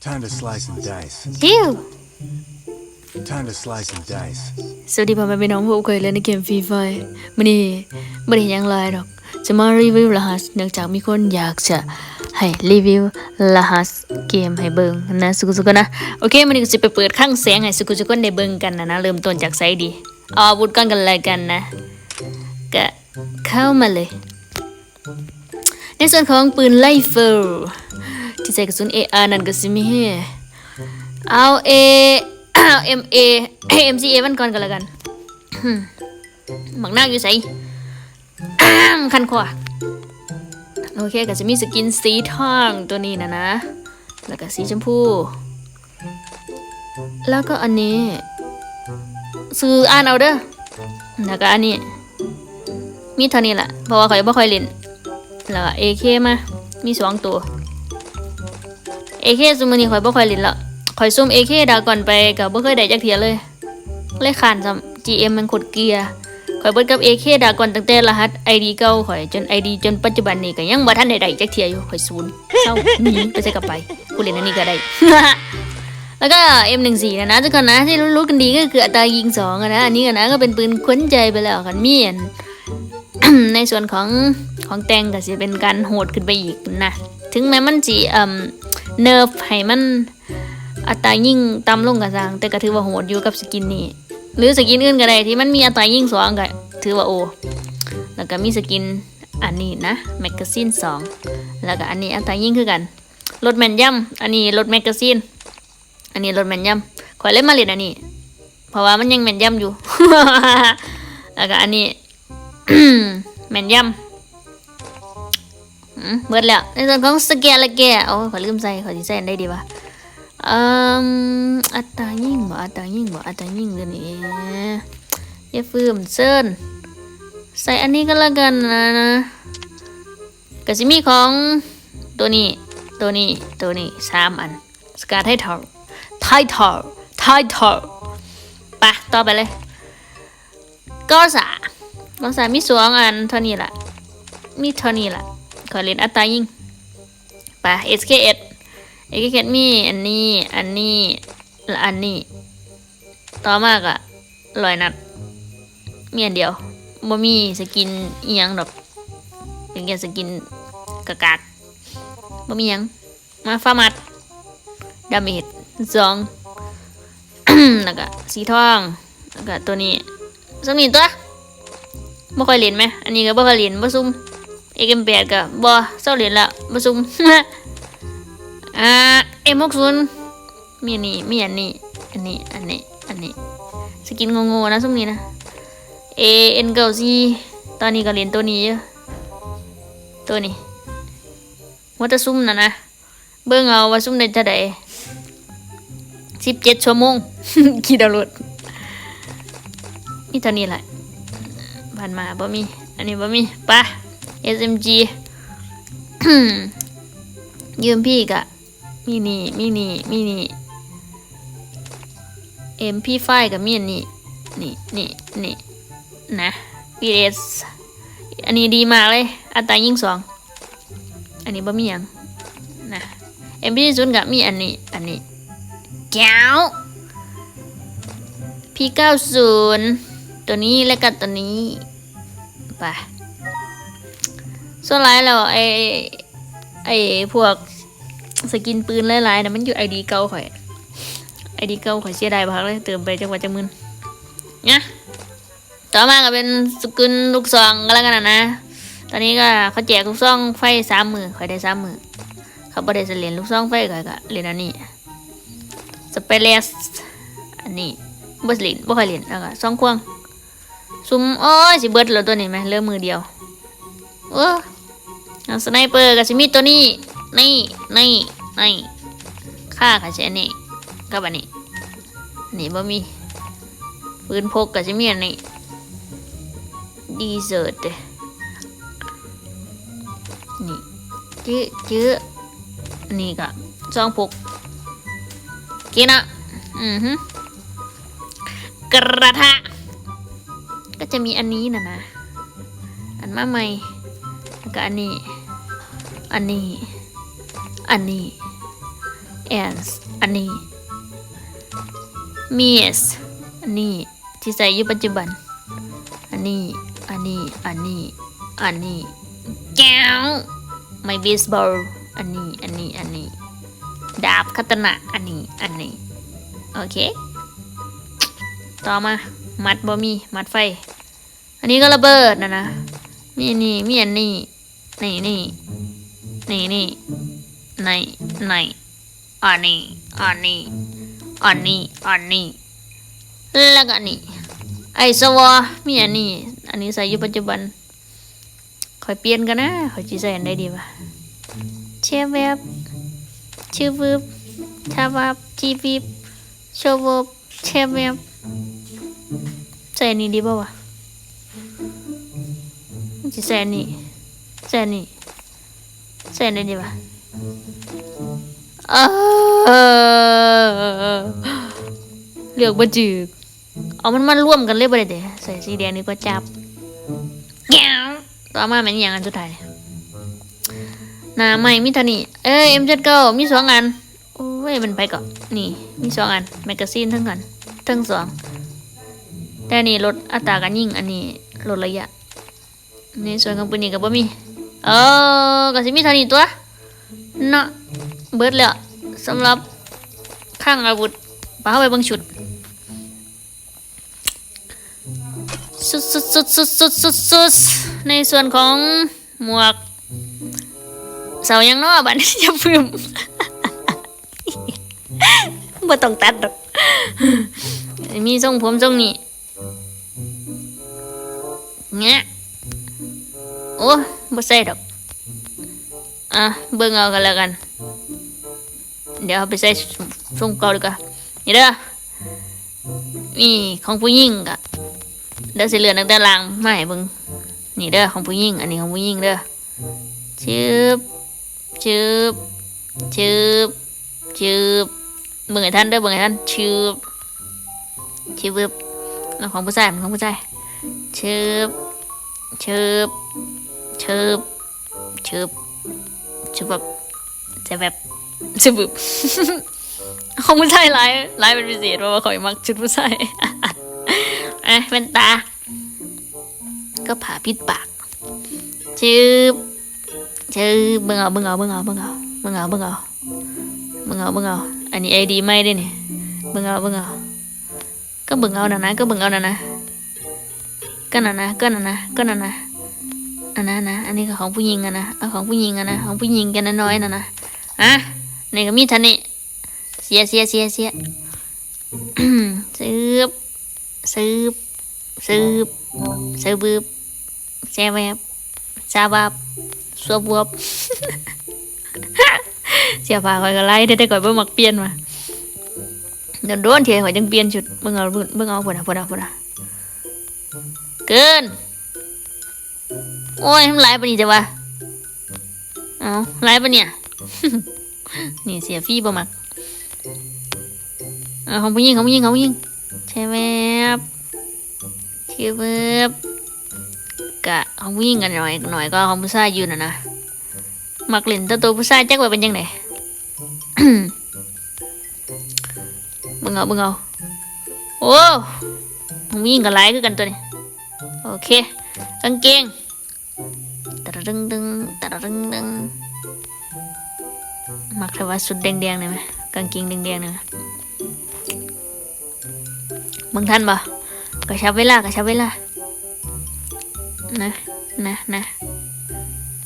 Time to slice and dice. ฮิว Time to slice and dice. สวัสดีพ่อแม่พี่น้องผู้เคยเล่นในเกมฟรีไฟมื่อนี้ไม่ได้หยังไรหรอก จะมารีวิวรหัสเนื่องจากมีคนอยากจะให้รีวิวรหัสเกมให้เบิ่งนะสุกุสุกนะ โอเคมื่อนี้ก็จะไปเปิดข้างแสงให้สุกุสุกได้เบิ่งกันนะนะ เริ่มต้นจากไซด์ดีเอาอาวุธก่อนกันเลยกันนะ ก็เข้ามาเลย ในส่วนของปืนไลเฟิล ที่ใส่กระสุน AR นั่นก็สิมีให้เอา A เอา MA MCA มันก่อนกันแล้วกันหมักหน้าอยู่ใส่คันขวาโอเคก็จะมีสกินสีทองตัวนี้นะนะ แล้วก็สีชมพู แล้วก็อันนี้ ซื้ออ่านเอาเด้อแล้วก็อันนี้ มีเท่านี้แหละเพราะว่าข่อยบ่ค่อยเล่นแล้วก็ AK มา มีสองตัว AK ซุมอนี้ข่อยบ่ค่อยเล่นล้วข่อยซุ่ม AK ดาก่อนไปก็บ่เคยได้จักเทียเลย เลยขานซ้ำ GM มันกดเกียร์ข่อยเบิดกับ AK ดาก่อนตั้งแต่รหัส ID เก่าข่อยจน ID จนปัจจุบันนี้ก็ยังบ่ทันได้ได้จักเทียอยู่ข่อยศูนย์เศร้าหนีไปใส่กลับไปกูเล่นอันนี้ก็ได้ แล้วก็ M14 นะนะทุกคนนะที่รู้ๆกันดีก็คืออัตรายิงสองนะอันนี้ก็นะก็เป็นปืนขวัญใจไปแล้วคันมีอันในส่วนของของแตงก็จะเป็นการโหดขึ้นไปอีกนะ ถึงแม้มันจีเอ่ม เนิร์ฟให้มันอัตรายิ่งต่ำลงกระซังแต่ก็ถือว่าโหดอยู่กับสกินนี้ หรือสกินอื่นก็ได้ที่มันมีอัตรายิ่งสองก็ถือว่าโอ แล้วก็มีสกินอันนี้นะแมกกาซีนสองแล้วก็อันนี้อัตรายิ่งคือกันลดแมนยัมอันนี้ลดแมกกาซีนอันนี้ลดแมนยัมขอยเล่นมาเล่นอันนี้ เพราะว่ามันยังแมนยัมอยู่แล้วก็อันนี้แมนยำอืม เบิดแล้วในส่วนของสแกนละแกโอ้ขอลืมใส่ขอสิใส่อันได้ดีวะอืมอัตรายิ่งบ่อัตรายิ่งบ่อัตรายิ่งเดี๋ยวนี้อย่าฟืมเซินใส่อันนี้ก็แล้วกันนะนะก็สิมีของตัวนี้ตัวนี้ตัวนี้สามอันสกาไททอลไททอลไททอลไปต่อไปเลยก็สาบางสายมีสองอันเท่านี้แหละมีเท่านี้แหละ ขอเล่นอัตรายิ่งไป SKS SKS มีอันนี้ อันนี้ และอันนี้ ต่อมากอะลอยนัด มีอันเดียวบ่มีสกินอียังดอกเป็นแค่สกินกากากบ่มีหยัง มาฟามัดดาเมจสองแล้วก็สีทองแล้วก็ตัวนี้สมีตัวบ่ค่อยเล่นไหม อันนี้ก็บ่ค่อยเล่นบ่ซุ่ม เอ็มแปดก็บ่เศร้าเล่นละบ่ซุ่มอ่าเอ็มหกศูนย์มีอันนี้มีอันนี้ อันนี้ อันนี้ อันนี้ สกินงงๆนะซุ่มนี้นะเอเอ็นเก้าซีตอนนี้ก็เล่นตัวนี้เยอะตัวนี้ว่าจะซุ่มนะนะ เบิ่งเอาว่าซุ่มได้เท่าใดสิบเจ็ดชั่วโมงกี่ดาวน์โหลดมีเท่านี้แหละผ่านมาบ่มี อันนี้บ่มีไปะ SMG ยืมพี่กะมีนี่มีนี่มีนี่ MP5 กับมีอันนี่นี่นี่นี่นะ PS อันนี้ดีมากเลย อัตรายิ่งสอง อันนี้บ่มีหยังนะ MP0 กับมีอันนี้ อันนี้แก้ว P90 ตัวนี้แล้วก็ตัวนี้ไป ส่วนหลายแล้วไอไอพวกสกินปืนหลายๆนะมันอยู่ไอดีเก่าข่อยไอดีเก่าข่อยเสียดายพักเลยเติมไปจังหวัดจังมืนเนี่ยต่อมาก็เป็นสกินลูกซองก็แล้วกันนะ ตอนนี้ก็เขาแจกลูกซองไฟสามมือข่อยได้สามมือเขาบ่ได้เสลียนลูกซองไฟข่อยก็เหรียนอันนี้สเปเลสอันนี้บ่เล่นบ่ค่อยเล่นแล้วก็ซองควงซุมโอ้ยสิเบิร์ดแล้วตัวนี้ไหมเหลือมือเดียว เออเอาสไนเปอร์กับสิมีตัวนี้ นี่นี่นี่ค่าค่ะใช่อันนี้กับอันนี้ นี่บ่มีปืนพกกับสิมีอันนี้ดีเซอร์ตนี่จื้อจื้ออันนี้ก็ซองพกกินอะอือฮึกระทะ ก็จะมีอันนี้นะนะ อันมาใหม่็อันนี้ อันนี้ อันนี้ and อันนี้ miss อันนี้ ที่ใส่อยู่ปัจจุบัน อันนี้ อันนี้ อันนี้ อันนี้แก้ว my baseball อันนี้ อันนี้ อันนี้ ดาบคัตนะอันนี้ อันนี้ โอเค ต่อมา มัดบ่มี มัดไฟ อันนี้ก็ระเบิดนะนะ มีอันนี้ มีอันนี้ นี่นี่นี่นี่ในในอันนี้อันนี้อันนี้อันนี้แล้วก็นนี้ไอสวอมีอันนี้ อันนี้ใส่อยู่ปัจจุบันคอยเปลี่ยนกันนะคอยจีใส่อันได้ดีป่ะเชฟแวบชื่อวิบชาวับจีวิบโชวบเชฟแวบใส่อันนี้ดีป่าวะจีใส่อันนี้ ใส่อันนี้ใส่อันได้ดีป่ะเออเลือกบ่จืดเอามันมาร่วมกันเลยบ่ได้เด้ใส่สีแดงนี่ก็จับแก้วต่อมาแม่นอย่างอันสุดท้ายหน้าใหม่มีเท่านี้เอ้ยเอ็มเจ็ดเก้ามีสองอันโอ้ยมันไปก่อนนี่มีสองอันแมกกาซีนทั้งกันทั้งสองแต่นี่ลดอัตราการยิงอันนี้ลดระยะในส่วนของปืนนี้ก็บ่มี เออก็สิมีเท่านี้ตัวเนาะเบิดแล้วสำหรับข้างอาวุธปาเข้าไปเบางชุดสุดสุดสุดสุดสุดสุดสุดในส่วนของหมวก เสายังนอบัดนี้อย่าพึ่มบ่ต้องตัดดอกมีทรงผมทรงนี้เงี้ยโอ้ บ่ใส่ดอก อะเบิ่งเอากันแล้วกัน เดี๋ยวเอาไปใส่ทรงเก่าดีกว่านี่เด้อมีของผู้หญิงกะเดี๋ยวสิเหลือนักแต่ลางมาให้เบิ่งนี่เด้อของผู้หญิงอันนี้ของผู้หญิงเด้อชึบชึบชึบชึบเบิ่งให้ท่านเด้อเบิ่งให้ท่านชึบชึบแล้วของผู้ชายของผู้ชายชึบชึบ ชึบชึบชึบแบบจะแบบชึบแบบของผู้ชายหลายหลายเป็นพิเศษเพราะว่าเข่อยมักชุดผู้ชายเอะเป็นตา ก็ผ่าปิดปากชืบชืบเบงเอาเบงเอาเบงเอาเบงเอาเบงเอาเบงเอาเบงเอาเบงเอา อันนี้ไอดีไม่ได้เนี่ยเบงเอาเบงเอา ก็เบงเอานะนะ ก็เบงเอานะนะ ก็นะนะ ก็นะนะ ก็นะนะ อันนั้นนะ อันนี้ก็ของผู้หญิงอะนะเอาของผู้หญิงอะนะ ของผู้หญิงกันน้อยๆนะนะอะนี่ก็มีท่านี้เสียเสียเสียเสียซื้อสืบสืบสืบึบแซวแวบซาบับสวบวบเสียผ้าคอยก็ไล่ได้แต่ก่อยเบิ่งมักเปลี่ยนมาเดี๋ยวโดนเทียข่อยจังเปลี่ยนชุดเบิ่งเอาเบิ่งเอาพุ่นน่ะพุ่นน่ะพุ่นน่ะเกิน โอ้ยมันหลายปานนี้จ้ะวะเอาหลายปานเนี่ย นี่เสียฟรีบ่มักเอาของผู้หญิงของผู้หญิงของผู้หญิงใช่ไหมครับชื่อเว็บกะของผู้หญิงกันหน่อยหน่อยก็ของผู้ชายอยู่นะนะมักเล่นตัวตัวผู้ชายแจ็คไว้เป็นยังไงเบิ่งเอาเบิ่งเอาโอ้ของผู้หญิงกับไลายคือกันตัวนี้โอเคกางเกง ระดึงดึงตระดึงดึงมักแต่ว่าสุดแดงๆเลยไหมกางเกงแดงๆเลยไหมบางท่านบ่กระชับเวลากระชับเวลา นะนะนะ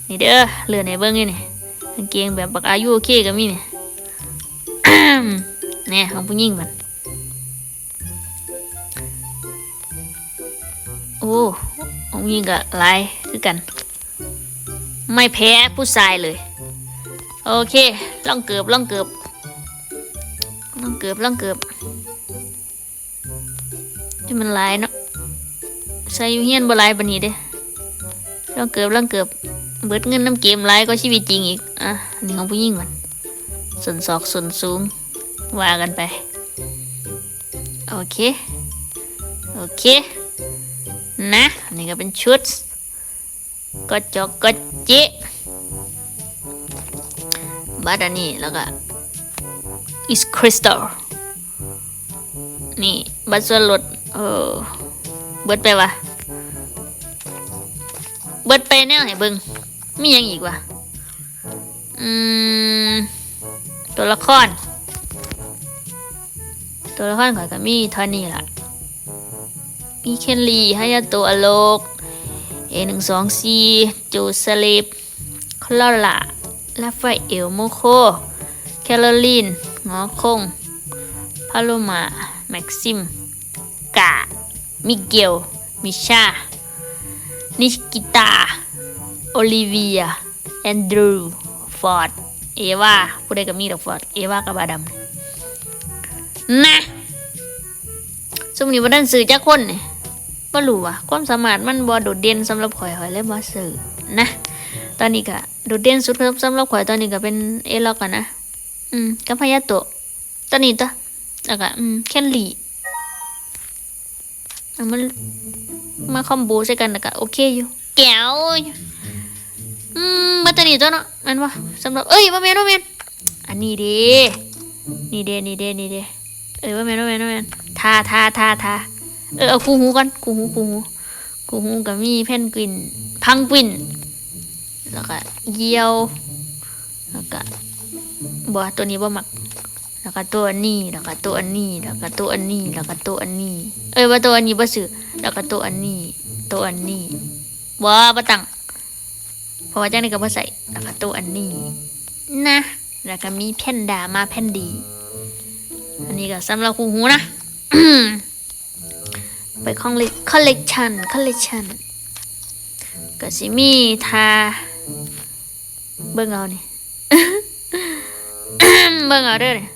นี่เด้อเหลือในเบิ้งนี่นี่กางเกงแบบบักอายุโอเคก็มีนี่เนี่ยของผู้หญิงมันโอ้ของผู้หญิงก็หลายคือกัน ไม่แพ้ผู้ชายเลย โอเคล่องเกือบล่องเกือบล่องเกือบล่องเกือบที่มันลายเนาะใส่ยูเฮียนบ่ลายบันนี้เด้ล่องเกือบล่องเกือบเบิดเงินน้ำเกมลายก็ชีวิตจริงอีกอะนี่ของผู้หญิงมันส่วนศอกส่วนสูงว่ากันไป โอเค โอเค นะ นี่ก็เป็นชุด ก็จอกก็จิบัดอันนี้แล้วก็ is crystal นี่ บัตรส่วนลดเออเบิดไปวะเบิดไปแนวไหนเบิงมียังอีกวะอืมตัวละคร ตัวละครข่อยก็มีเท่านี้ล่ะมีเคนลีฮายาโตะอโลก เอหนึ่งสองสี่จูสลิปคลอล่าลาฟาเอลโมโค แคโรลีนงอคงพาโลมา แม็กซิม กา มิเกล มิชา นิชกิตา โอลิเวีย แอนดรู ฟอร์ด เอวาผู้ใดก็มีดอกฟอร์ด เอวากับบาดัมนะสมนี้ว่าดันสื่อจักคนเนี่ย บ่รู้ว่าความสามารถมันบ่โดดเด่นสำหรับข่อยข่อยเลยบ่สื่อนะ ตอนนี้ก็โดดเด่นสุดครับสำหรับข่อยตอนนี้ก็เป็นเอล็อกอะนะ อืมกับพายาโตะตอนนี้ตัวแล้วก็อืมแคนลีเอามันมาคอมโบใส่กันแล้วก็โอเคอยู่แก้วอืมบัตเตอรี่ตัวเนาะมันวะสำหรับเอ้ยว่าแมนว่าแมนอันนี้เด้นี่เดนี่เดนี่เดเอ้ยว่าแมนว่าแมนว่าแมนทาทาทาทา เออเอาคูหูกันคูหูคูหูคูหูกับมีแพนกวิน พังกวิน แล้วก็เยี่ยว แล้วก็บ่ตัวนี้บ่มัก แล้วก็ตัวนี้ แล้วก็ตัวนี้ แล้วก็ตัวอันนี้ แล้วก็ตัวอันนี้ เอ้ยว่าตัวอันนี้บ่ซื้อแล้วก็ตัวอันนี้ ตัวอันนี้บ่บ่ตั้งเพราะว่าจังนี้ก็บ่ใส่แล้วก็ตัวอันนี้ นะ แล้วก็มีแพนดามาแพนดี อันนี้ก็สำหรับคูหูนะ ไปคอลเลคอลเลกชันคอลเลกชันก็สิมีทาเบิ่งเอานี่เบิ่งเอาเด้อนี่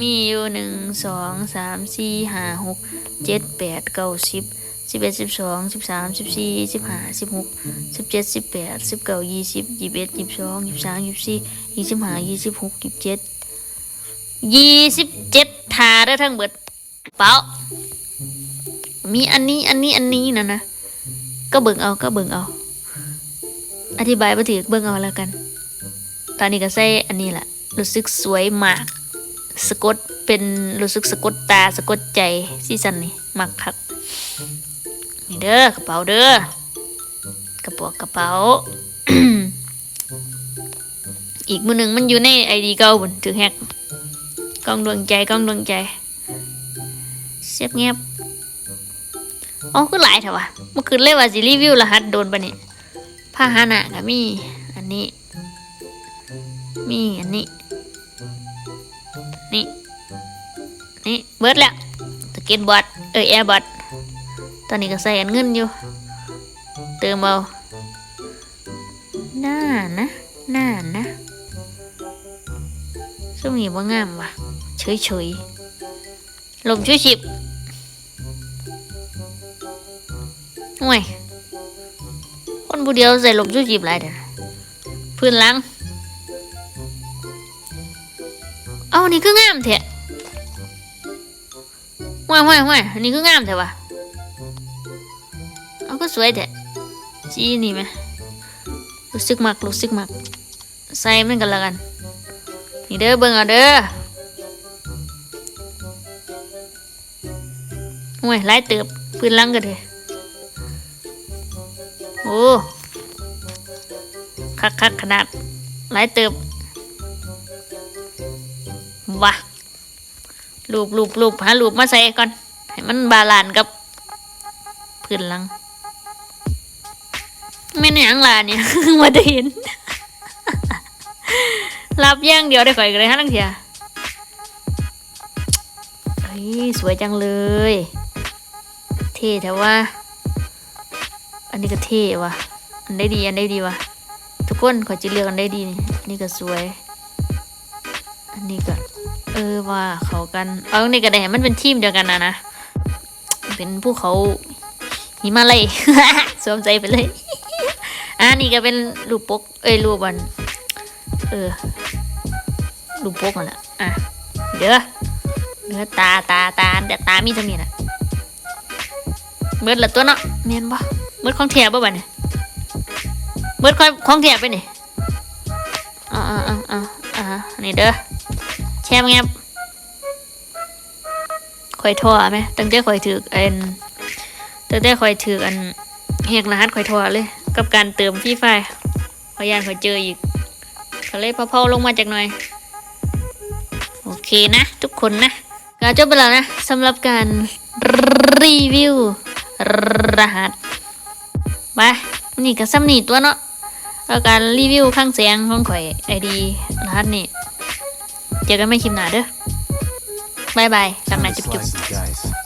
มีอยู่หนึ่งสองสามสี่ห้าหกเจ็ดแปดเก้าสิบสิบเอ็ดสิบสองสิบสามสิบสี่สิบห้าสิบหกสิบเจ็ดสิบแปดสิบเก้ายี่สิบยี่สิบเอ็ดยี่สิบสองยี่สิบสามยี่สิบสี่ยี่สิบห้ายี่สิบหกยี่สิบเจ็ดยี่สิบเจ็ดทาเด้ทั้งเบิดเปล่า มีอันนี้อันนี้อันนี้นะนะก็เบิ่งเอาก็เบิ่งเอา อธิบายมาถือเบิ่งเอาแล้วกัน ตอนนี้ก็ใส่อันนี้แหละรู้สึกสวยมากสะกดเป็นรู้สึกสะกดตาสะกดใจซีซันนี่มักคักนี่เด้อกระเป๋าเด้อกระเป๋ากระเป๋า อีกมือหนึ่งมันอยู่ในไอดีเก่าบนถือแฮกกล้องดวงใจกล้องดวงใจเสียบเงียบ อ๋อคือหลายเถอะวะเมื่อคืนเลยว่าสิรีวิวรหัสโดนปะเนี่ยพาหานะก็มี อันนี้ มีอันนี้ นี่ นี่เบิร์ดแล้วสเก็ตบอดเออแอร์บอดตอนนี้ก็ใส่อันเงินอยู่ เติมเอาน่านะน่านะซึ่งมีว่างามวะเฉยเฉยๆลมช่วยฉิบ ห่วยคนผู้เดียวใส่หลบชูชีพหลายเด้อพื้นหลังเอานี่คืองามแท้ว้ายว้ายว้ยอันนี้คืองามแท้วะเอาก็สวยแท้สีนี่ไหมรู้สึกมักรู้สึกมักใส่มันกันล้วกัน นี่เด้อเบิ่งเอาเด้อห่วยหลายเติบพื้นหลังกันเถอะ โอ้คักคักขนาดหลายเติบวะรูปรูปรูปหารูปมาใส่ก่อน ให้มันบาลานกับพื้นหลังไม่นหยังล่ะเนี่ยมาได้เห็นรับย่างเดียวได้ข่อยกันเลยฮะนังเทียเฮ้ยสวยจังเลย เท่แต่ว่า อันนี้ก็เท่ว่ะ อันได้ดี อันได้ดีว่ะ ทุกคนขอจิเลือกอันได้ดีนี่นนี้ก็สวย อันนี้ก็ เออว่าเขากัน เอาอันนี้ก็ได้ให้มันเป็นทีมเดียวกันนะนะ เป็นภูเขาหิมาเลยสวมใจไปเลย อันนี้ก็เป็นรูปปก เอ้ยรูปบัน เออ รูปปกนั่นละอะ เด้อเนื้อตาตาตาเดี๋ยวตามีเท่านี้นะเบิดละตัวเนาะเมียนบ่ เบิดของแถบบ่บัดนี่ยเบิดของของแถบไปนี่อ่าอ่าอ่าอ่านี่เด้อแช่มแงบข่อยทอไหมตั้งแต่ข่อยถืออันตั้งแต่ข่อยถืออันเฮกรหัสข่อยทอเลย กับการเติมฟีไฟข่อยานข่อยเจออีกก็เลยพอๆลงมาจากหน่อยโอเคนะ ทุกคนนะก็จบไปแล้วนะสำหรับการรีวิวรหัส ไปนี่ก็ซ้ำนี่ตัวเนาะแล้วการรีวิวข้างเสียงของข่อยไอดีรหัสนี่เจอกันไม่คลิปหน้าเด้อบายบายสำหรับ Time to จุ๊บๆ